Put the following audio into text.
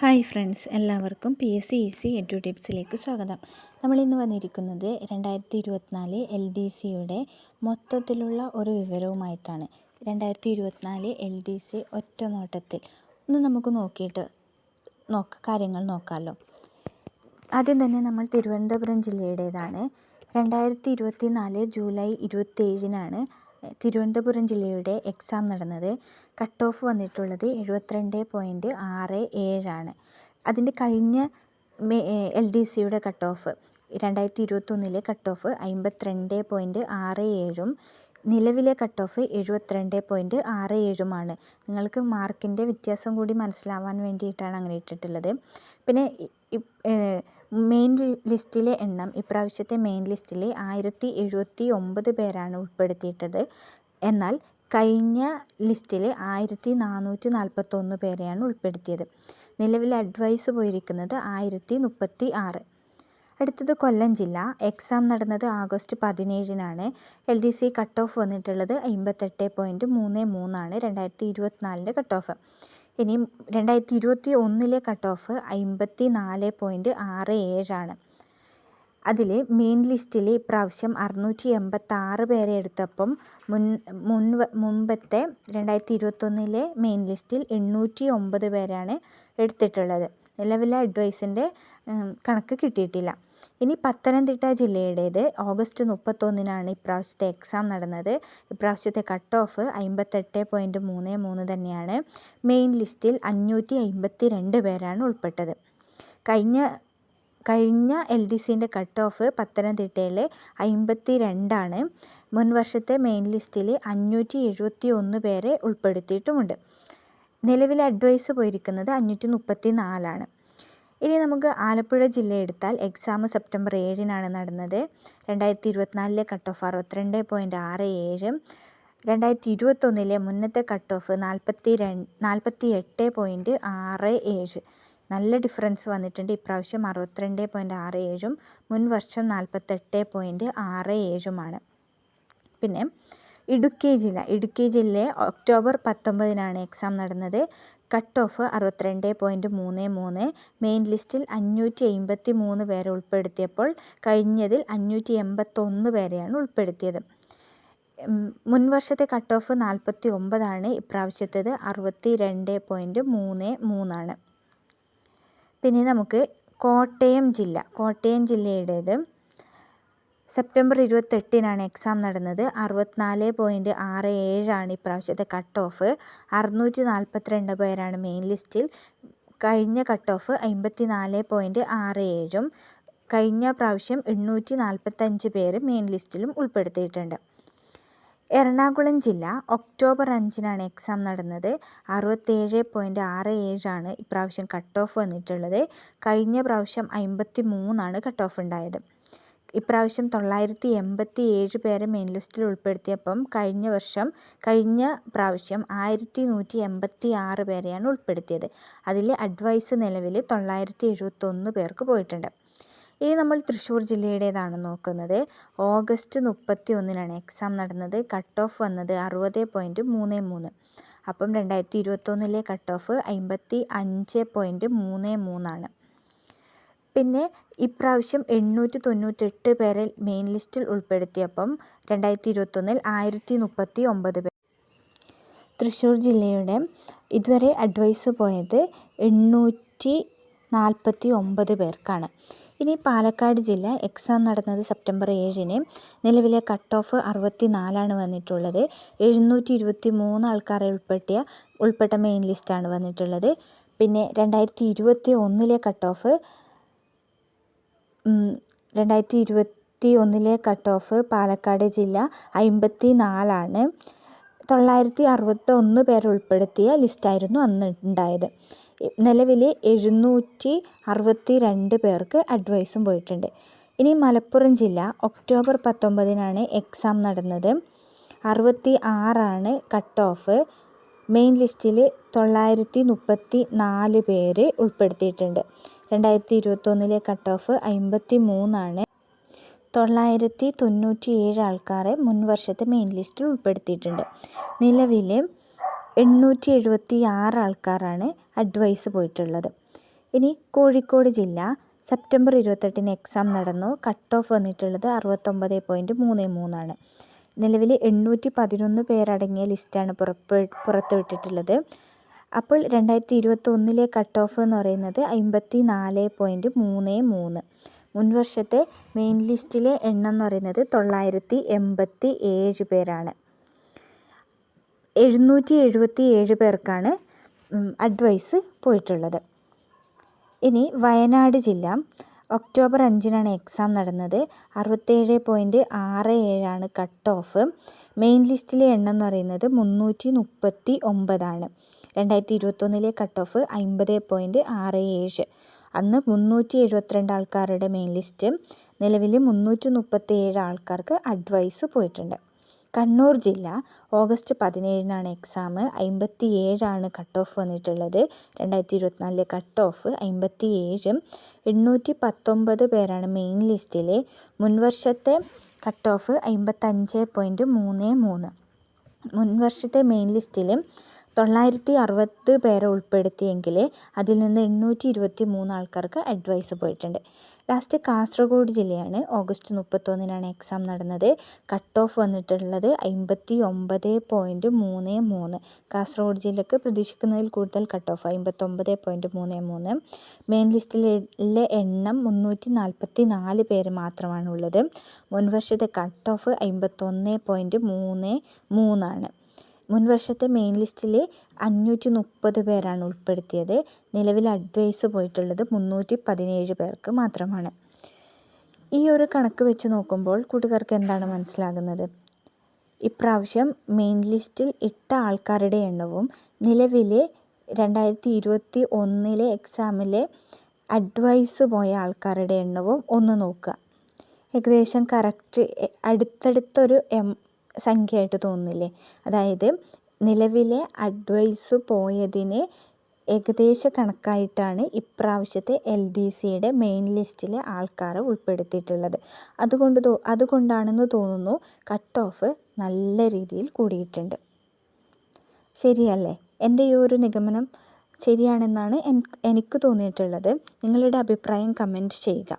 Hi friends എല്ലാവർക്കും P S C easy edu ടിപ്സിലേക്ക് സ്വാഗതം. നമ്മളിന്ന് വന്നിരിക്കുന്നത് രണ്ടായിരത്തി ഇരുപത്തിനാല് എൽ ഡി സിയുടെ മൊത്തത്തിലുള്ള ഒരു വിവരവുമായിട്ടാണ്. രണ്ടായിരത്തി ഇരുപത്തിനാല് എൽ ഡി സി ഒറ്റ നോട്ടത്തിൽ ഒന്ന് നമുക്ക് നോക്കിയിട്ട് നോക്ക കാര്യങ്ങൾ നോക്കാമല്ലോ ആദ്യം തന്നെ നമ്മൾ തിരുവനന്തപുരം ജില്ലയുടേതാണ്. രണ്ടായിരത്തി ഇരുപത്തി നാല് ജൂലൈ ഇരുപത്തേഴിനാണ് തിരുവനന്തപുരം ജില്ലയുടെ എക്സാം നടന്നത് കട്ട് ഓഫ് വന്നിട്ടുള്ളത് എഴുപത്തിരണ്ട് പോയിന്റ് ആറ് ഏഴാണ്. അതിന്റെ കഴിഞ്ഞ മേ എൽ ഡി സിയുടെ കട്ട് ഓഫ് രണ്ടായിരത്തി ഇരുപത്തൊന്നിലെ കട്ട് ഓഫ് അമ്പത്തിരണ്ട് പോയിന്റ് ആറ് ഏഴും നിലവിലെ കട്ട് ഓഫ് എഴുപത്തിരണ്ട് പോയിന്റ് ആറ് ഏഴുമാണ്. നിങ്ങൾക്ക് മാർക്കിന്റെ വ്യത്യാസം കൂടി മനസ്സിലാവാൻ വേണ്ടിയിട്ടാണ് അങ്ങനെ ഇട്ടിട്ടുള്ളത്. പിന്നെ മെയിൻ ലിസ്റ്റിലെ എണ്ണം ഇപ്രാവശ്യത്തെ മെയിൻ ലിസ്റ്റിലെ ആയിരത്തി എഴുപത്തി ഒമ്പത് പേരാണ് ഉൾപ്പെടുത്തിയിട്ടത് എന്നാൽ കഴിഞ്ഞ ലിസ്റ്റിലെ ആയിരത്തി നാനൂറ്റി നാൽപ്പത്തൊന്ന് പേരെയാണ് ഉൾപ്പെടുത്തിയത്. നിലവിലെ അഡ്വൈസ് പോയിരിക്കുന്നത് ആയിരത്തി മുപ്പത്തി ആറ്. അടുത്തത് കൊല്ലം ജില്ല. എക്സാം നടന്നത് August പതിനേഴിനാണ്. L D C cut off വന്നിട്ടുള്ളത് അമ്പത്തെട്ട് പോയിന്റ് മൂന്ന് മൂന്നാണ് രണ്ടായിരത്തി ഇരുപത്തിനാലിന്റെ കട്ട് ഓഫ് ഇനി രണ്ടായിരത്തി ഇരുപത്തി ഒന്നിലെ കട്ട് ഓഫ് അമ്പത്തി നാല് പോയിന്റ് ആറ് ഏഴാണ്. അതിൽ മെയിൻ ലിസ്റ്റിൽ ഇപ്രാവശ്യം അറുന്നൂറ്റി എൺപത്താറ് പേരെ എടുത്തപ്പം മുൻ മുൻ മുമ്പത്തെ രണ്ടായിരത്തി ഇരുപത്തൊന്നിലെ മെയിൻ ലിസ്റ്റിൽ എണ്ണൂറ്റി ഒമ്പത് പേരാണ് എടുത്തിട്ടുള്ളത്. നിലവിലെ അഡ്വൈസിന്റെ കണക്ക് കിട്ടിയിട്ടില്ല. ഇനി പത്തനംതിട്ട ജില്ലയുടേത് ഓഗസ്റ്റ് മുപ്പത്തൊന്നിനാണ് ഇപ്രാവശ്യത്തെ എക്സാം നടന്നത്. ഇപ്രാവശ്യത്തെ കട്ട് ഓഫ് അമ്പത്തെട്ട് പോയിന്റ് മൂന്ന് മൂന്ന് തന്നെയാണ്. മെയിൻ ലിസ്റ്റിൽ അഞ്ഞൂറ്റി അമ്പത്തി രണ്ട് പേരാണ് ഉൾപ്പെട്ടത്. കഴിഞ്ഞ കഴിഞ്ഞ എൽ ഡി സിന്റെ കട്ട് ഓഫ് പത്തനംതിട്ടയിൽ അമ്പത്തി രണ്ടാണ് മുൻവർഷത്തെ മെയിൻ ലിസ്റ്റിൽ അഞ്ഞൂറ്റി എഴുപത്തി ഒന്ന് പേരെ ഉൾപ്പെടുത്തിയിട്ടുമുണ്ട്. നിലവിലെ അഡ്വൈസ് പോയിരിക്കുന്നത് അഞ്ഞൂറ്റി മുപ്പത്തി നാലാണ് ഇനി നമുക്ക് ആലപ്പുഴ ജില്ല എടുത്താൽ എക്സാം സെപ്റ്റംബർ ഏഴിനാണ് നടന്നത്. രണ്ടായിരത്തി ഇരുപത്തിനാലിലെ കട്ട് ഓഫ് അറുപത്തിരണ്ട് പോയിന്റ് ആറ് ഏഴ്. രണ്ടായിരത്തി ഇരുപത്തൊന്നിലെ മുന്നത്തെ കട്ട് ഓഫ് നാൽപ്പത്തി രണ്ട് നാൽപ്പത്തി എട്ട് പോയിന്റ് ആറ് ഏഴ്. നല്ല ഡിഫറൻസ് വന്നിട്ടുണ്ട്. ഇപ്രാവശ്യം അറുപത്തിരണ്ട് പോയിന്റ് ആറ് ഏഴും മുൻ വർഷം നാൽപ്പത്തെട്ട് പോയിന്റ് ആറ് ഏഴുമാണ്. പിന്നെ ഇടുക്കി ജില്ല ഇടുക്കി ജില്ലയെ ഒക്ടോബർ പത്തൊമ്പതിനാണ് എക്സാം നടന്നത്. കട്ട് ഓഫ് അറുപത്തിരണ്ട് പോയിന്റ് മൂന്ന് മൂന്ന് മെയിൻ ലിസ്റ്റിൽ അഞ്ഞൂറ്റി എൺപത്തി മൂന്ന് പേരെ ഉൾപ്പെടുത്തിയപ്പോൾ കഴിഞ്ഞതിൽ അഞ്ഞൂറ്റി എൺപത്തൊന്ന് പേരെയാണ് ഉൾപ്പെടുത്തിയത്. മുൻവർഷത്തെ കട്ട് ഓഫ് നാൽപ്പത്തി ഒമ്പതാണ് ഇപ്രാവശ്യത്തേത് അറുപത്തി രണ്ട് പോയിന്റ് മൂന്ന് മൂന്നാണ്. പിന്നെ നമുക്ക് കോട്ടയം ജില്ല കോട്ടയം ജില്ലയുടേത് സെപ്റ്റംബർ ഇരുപത്തെട്ടിനാണ് എക്സാം നടന്നത്. അറുപത്തിനാല് പോയിന്റ് ആറ് ഏഴാണ് ഇപ്രാവശ്യത്തെ കട്ട് ഓഫ് അറുന്നൂറ്റി നാൽപ്പത്തിരണ്ട് പേരാണ് മെയിൻ ലിസ്റ്റിൽ കഴിഞ്ഞ കട്ട് ഓഫ് അമ്പത്തി നാല് പോയിന്റ് ആറ് ഏഴും കഴിഞ്ഞ പ്രാവശ്യം എണ്ണൂറ്റി നാൽപ്പത്തഞ്ച് പേര് മെയിൻ ലിസ്റ്റിലും ഉൾപ്പെടുത്തിയിട്ടുണ്ട്. എറണാകുളം ജില്ല ഒക്ടോബർ അഞ്ചിനാണ് എക്സാം നടന്നത്. അറുപത്തേഴ് പോയിന്റ് ആറ് ഏഴാണ് ഇപ്രാവശ്യം കട്ട് ഓഫ് വന്നിട്ടുള്ളത്. കഴിഞ്ഞ പ്രാവശ്യം അമ്പത്തി മൂന്നാണ് കട്ട് ഓഫ് ഉണ്ടായത്. ഇപ്രാവശ്യം തൊള്ളായിരത്തി എൺപത്തി ഏഴ് പേരെ മെയിൻ ലിസ്റ്റിൽ ഉൾപ്പെടുത്തിയപ്പം കഴിഞ്ഞ വർഷം കഴിഞ്ഞ പ്രാവശ്യം ആയിരത്തി നൂറ്റി എൺപത്തി ആറ് പേരെയാണ് ഉൾപ്പെടുത്തിയത്. അതിൽ അഡ്വൈസ് നിലവിൽ തൊള്ളായിരത്തി എഴുപത്തൊന്ന് പേർക്ക് പോയിട്ടുണ്ട്. ഇനി നമ്മൾ തൃശ്ശൂർ ജില്ലയുടേതാണ് നോക്കുന്നത്. ഓഗസ്റ്റ് മുപ്പത്തി ഒന്നിനാണ് എക്സാം നടന്നത്. കട്ട് ഓഫ് വന്നത് അറുപത് പോയിന്റ് മൂന്ന് മൂന്ന്. അപ്പം രണ്ടായിരത്തി ഇരുപത്തൊന്നിലെ കട്ട് ഓഫ് അമ്പത്തി അഞ്ച് പോയിന്റ് മൂന്ന് മൂന്നാണ്. പിന്നെ ഇപ്രാവശ്യം എണ്ണൂറ്റി തൊണ്ണൂറ്റെട്ട് പേരെ മെയിൻ ലിസ്റ്റിൽ ഉൾപ്പെടുത്തിയപ്പം രണ്ടായിരത്തി ഇരുപത്തൊന്നിൽ ആയിരത്തി മുപ്പത്തി ഒമ്പത് പേർ. തൃശ്ശൂർ ജില്ലയുടെ ഇതുവരെ അഡ്വൈസ് പോയത് എണ്ണൂറ്റി നാൽപ്പത്തി ഒമ്പത് പേർക്കാണ്. ഇനി പാലക്കാട് ജില്ല എക്സാം നടന്നത് സെപ്റ്റംബർ ഏഴിന്. നിലവിലെ കട്ട് ഓഫ് അറുപത്തി നാലാണ് വന്നിട്ടുള്ളത്. എഴുന്നൂറ്റി ഇരുപത്തി മൂന്ന് ആൾക്കാരെ ഉൾപ്പെട്ടിയ ഉൾപ്പെട്ട മെയിൻ ലിസ്റ്റാണ് വന്നിട്ടുള്ളത്. പിന്നെ രണ്ടായിരത്തി ഇരുപത്തി ഒന്നിലെ കട്ട് ഓഫ് രണ്ടായിരത്തി ഇരുപത്തി ഒന്നിലെ കട്ട് ഓഫ് പാലക്കാട് ജില്ല അമ്പത്തി നാലാണ് തൊള്ളായിരത്തി അറുപത്തി ഒന്ന് പേർ ഉൾപ്പെടുത്തിയ ലിസ്റ്റായിരുന്നു അന്ന് ഉണ്ടായത്. നിലവിൽ എഴുന്നൂറ്റി അറുപത്തി രണ്ട് പേർക്ക് അഡ്വൈസും പോയിട്ടുണ്ട്. ഇനി മലപ്പുറം ജില്ല ഒക്ടോബർ പത്തൊമ്പതിനാണ് എക്സാം നടന്നത്. അറുപത്തി ആറാണ് കട്ട് ഓഫ് മെയിൻ ലിസ്റ്റിൽ തൊള്ളായിരത്തി മുപ്പത്തി നാല് പേര് ഉൾപ്പെടുത്തിയിട്ടുണ്ട്. രണ്ടായിരത്തി ഇരുപത്തൊന്നിലെ കട്ട് ഓഫ് അമ്പത്തി മൂന്നാണ് തൊള്ളായിരത്തി തൊണ്ണൂറ്റി ഏഴ് ആൾക്കാരെ മുൻ വർഷത്തെ മെയിൻ ലിസ്റ്റിൽ ഉൾപ്പെടുത്തിയിട്ടുണ്ട്. നിലവിൽ എണ്ണൂറ്റി എഴുപത്തി ആറ് ആൾക്കാരാണ് അഡ്വൈസ് പോയിട്ടുള്ളത്. ഇനി കോഴിക്കോട് ജില്ല. സെപ്റ്റംബർ ഇരുപത്തെട്ടിന് എക്സാം നടന്നു. കട്ട് ഓഫ് വന്നിട്ടുള്ളത് അറുപത്തൊമ്പത് പോയിന്റ് മൂന്ന് മൂന്നാണ്. നിലവിൽ എണ്ണൂറ്റി പതിനൊന്ന് പേരടങ്ങിയ ലിസ്റ്റാണ് പുറപ്പെ പുറത്തുവിട്ടിട്ടുള്ളത്. അപ്പോൾ രണ്ടായിരത്തി ഇരുപത്തൊന്നിലെ കട്ട് ഓഫ് എന്ന് പറയുന്നത് അമ്പത്തി നാല് പോയിന്റ് മൂന്ന് മൂന്ന്. മുൻ വർഷത്തെ മെയിൻ ലിസ്റ്റിലെ എണ്ണം എന്ന് പറയുന്നത് തൊള്ളായിരത്തി എൺപത്തി ഏഴ് പേരാണ്. എഴുന്നൂറ്റി എഴുപത്തി ഏഴ് പേർക്കാണ് അഡ്വൈസ് പോയിട്ടുള്ളത്. ഇനി വയനാട് ജില്ല. ഒക്ടോബർ അഞ്ചിനാണ് എക്സാം നടന്നത്. അറുപത്തേഴ് പോയിന്റ് ആറ് ഏഴാണ് കട്ട് ഓഫ് മെയിൻ ലിസ്റ്റിലെ എണ്ണം എന്ന് പറയുന്നത് മുന്നൂറ്റി മുപ്പത്തി ഒമ്പതാണ് രണ്ടായിരത്തി ഇരുപത്തൊന്നിലെ കട്ട് ഓഫ് അമ്പത് പോയിന്റ് ആറ് ഏഴ്. അന്ന് മുന്നൂറ്റി എഴുപത്തിരണ്ട് ആൾക്കാരുടെ മെയിൻ ലിസ്റ്റ്. നിലവിൽ മുന്നൂറ്റി മുപ്പത്തി ഏഴ് ആൾക്കാർക്ക് അഡ്വൈസ് പോയിട്ടുണ്ട്. കണ്ണൂർ ജില്ല ഓഗസ്റ്റ് പതിനേഴിനാണ് എക്സാം അമ്പത്തി ഏഴാണ് കട്ട് ഓഫ് വന്നിട്ടുള്ളത്. രണ്ടായിരത്തി ഇരുപത്തിനാലിലെ കട്ട് ഓഫ് അമ്പത്തി ഏഴ് എണ്ണൂറ്റി പത്തൊമ്പത് പേരാണ് മെയിൻ ലിസ്റ്റിൽ മുൻവർഷത്തെ കട്ട് ഓഫ് അമ്പത്തഞ്ച് പോയിന്റ് മൂന്ന് മൂന്ന്. മുൻവർഷത്തെ മെയിൻ ലിസ്റ്റിൽ തൊള്ളായിരത്തി അറുപത് പേരെ ഉൾപ്പെടുത്തിയെങ്കിൽ അതിൽ നിന്ന് എണ്ണൂറ്റി ഇരുപത്തി മൂന്ന് ആൾക്കാർക്ക് അഡ്വൈസ് പോയിട്ടുണ്ട്. ലാസ്റ്റ് കാസർഗോഡ് ജില്ലയാണ്. ഓഗസ്റ്റ് മുപ്പത്തൊന്നിനാണ് എക്സാം നടന്നത്. കട്ട് ഓഫ് വന്നിട്ടുള്ളത് അമ്പത്തി ഒമ്പത് പോയിന്റ് മൂന്ന് മൂന്ന്. കാസർഗോഡ് ജില്ലക്ക് പ്രതീക്ഷിക്കുന്നതിൽ കൂടുതൽ കട്ട് ഓഫ് അമ്പത്തൊമ്പത് പോയിന്റ് മൂന്ന് മൂന്ന്. മെയിൻ ലിസ്റ്റിലെ എണ്ണം മുന്നൂറ്റി നാൽപ്പത്തി നാല് പേര് മാത്രമാണുള്ളത്. മുൻവർഷത്തെ കട്ട് ഓഫ് അമ്പത്തൊന്ന് പോയിന്റ് മൂന്ന് മൂന്നാണ്. മുൻ വർഷത്തെ മെയിൻ ലിസ്റ്റിൽ അഞ്ഞൂറ്റി മുപ്പത് പേരാണ് ഉൾപ്പെടുത്തിയത്. നിലവിൽ അഡ്വൈസ് പോയിട്ടുള്ളത് മുന്നൂറ്റി പതിനേഴ് പേർക്ക് മാത്രമാണ്. ഈ ഒരു കണക്ക് വെച്ച് നോക്കുമ്പോൾ കൂട്ടുകാർക്ക് എന്താണ് മനസ്സിലാകുന്നത്? ഇപ്രാവശ്യം മെയിൻ ലിസ്റ്റിൽ ഇട്ട ആൾക്കാരുടെ എണ്ണവും നിലവിലെ രണ്ടായിരത്തി ഇരുപത്തി ഒന്നിലെ എക്സാമിലെ അഡ്വൈസ് പോയ ആൾക്കാരുടെ എണ്ണവും ഒന്ന് നോക്കുക. ഏകദേശം കറക്റ്റ് അടുത്തടുത്തൊരു എം സംഖ്യയായിട്ട് തോന്നുന്നില്ലേ? അതായത് നിലവിലെ അഡ്വൈസ് പോയതിന് ഏകദേശ കണക്കായിട്ടാണ് ഇപ്രാവശ്യത്തെ എൽ ഡി സിയുടെ മെയിൻ ലിസ്റ്റിലെ ആൾക്കാരെ ഉൾപ്പെടുത്തിയിട്ടുള്ളത്. അതുകൊണ്ട് തോ അതുകൊണ്ടാണെന്ന് തോന്നുന്നു കട്ട് ഓഫ് നല്ല രീതിയിൽ കൂടിയിട്ടുണ്ട്. ശരിയല്ലേ? എന്റെ ഈ ഒരു നിഗമനം ശരിയാണെന്നാണ് എനിക്ക് തോന്നിയിട്ടുള്ളത്. നിങ്ങളുടെ അഭിപ്രായം കമന്റ് ചെയ്യുക.